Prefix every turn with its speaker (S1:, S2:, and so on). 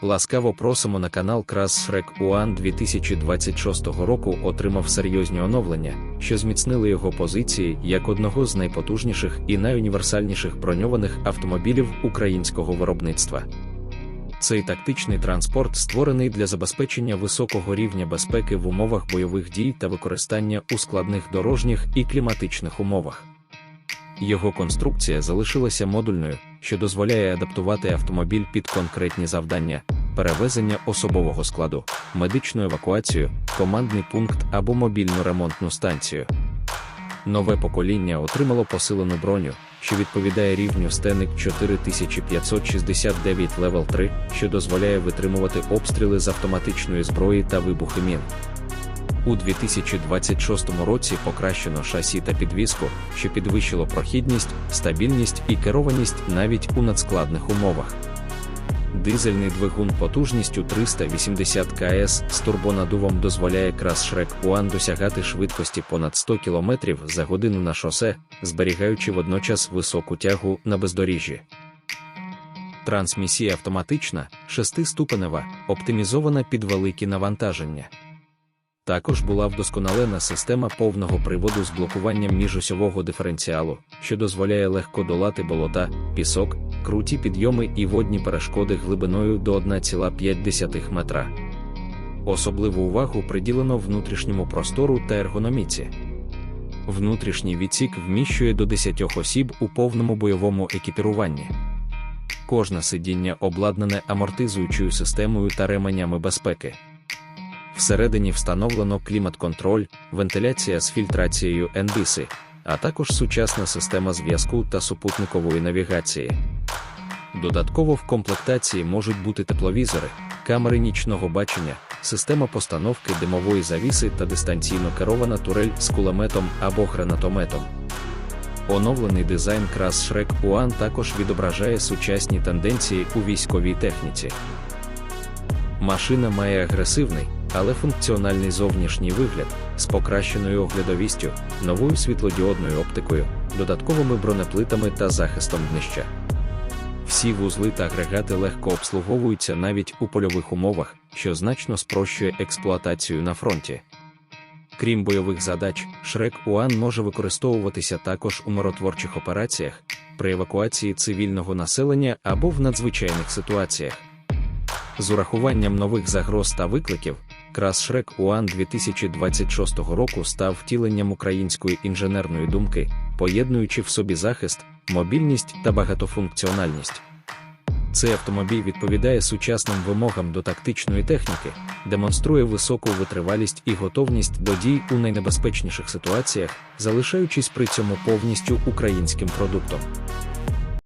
S1: Ласкаво просимо на канал Крас Shrek One 2026 року отримав серйозні оновлення, що зміцнили його позиції як одного з найпотужніших і найуніверсальніших броньованих автомобілів українського виробництва. Цей тактичний транспорт створений для забезпечення високого рівня безпеки в умовах бойових дій та використання у складних дорожніх і кліматичних умовах. Його конструкція залишилася модульною, що дозволяє адаптувати автомобіль під конкретні завдання, перевезення особового складу, медичну евакуацію, командний пункт або мобільну ремонтну станцію. Нове покоління отримало посилену броню, що відповідає рівню Стеник 4569 Level 3, що дозволяє витримувати обстріли з автоматичної зброї та вибухи мін. У 2026 році покращено шасі та підвіску, що підвищило прохідність, стабільність і керованість навіть у надскладних умовах. Дизельний двигун потужністю 380 кс з турбонадувом дозволяє Крас Shrek One досягати швидкості понад 100 км за годину на шосе, зберігаючи водночас високу тягу на бездоріжжі. Трансмісія автоматична, шестиступенева, оптимізована під великі навантаження. Також була вдосконалена система повного приводу з блокуванням міжосьового диференціалу, що дозволяє легко долати болота, пісок, круті підйоми і водні перешкоди глибиною до 1,5 метра. Особливу увагу приділено внутрішньому простору та ергономіці. Внутрішній відсік вміщує до 10 осіб у повному бойовому екіпіруванні. Кожне сидіння обладнане амортизуючою системою та ременями безпеки. Всередині встановлено клімат-контроль, вентиляція з фільтрацією NBC, а також сучасна система зв'язку та супутникової навігації. Додатково в комплектації можуть бути тепловізори, камери нічного бачення, система постановки димової завіси та дистанційно керована турель з кулеметом або гранатометом. Оновлений дизайн Крас Shrek One також відображає сучасні тенденції у військовій техніці. Машина має агресивний, але функціональний зовнішній вигляд з покращеною оглядовістю, новою світлодіодною оптикою, додатковими бронеплитами та захистом днища. Всі вузли та агрегати легко обслуговуються навіть у польових умовах, що значно спрощує експлуатацію на фронті. Крім бойових задач, Shrek One може використовуватися також у миротворчих операціях, при евакуації цивільного населення або в надзвичайних ситуаціях. З урахуванням нових загроз та викликів, Крас Shrek One 2026 року став втіленням української інженерної думки, поєднуючи в собі захист, мобільність та багатофункціональність. Цей автомобіль відповідає сучасним вимогам до тактичної техніки, демонструє високу витривалість і готовність до дій у найнебезпечніших ситуаціях, залишаючись при цьому повністю українським продуктом.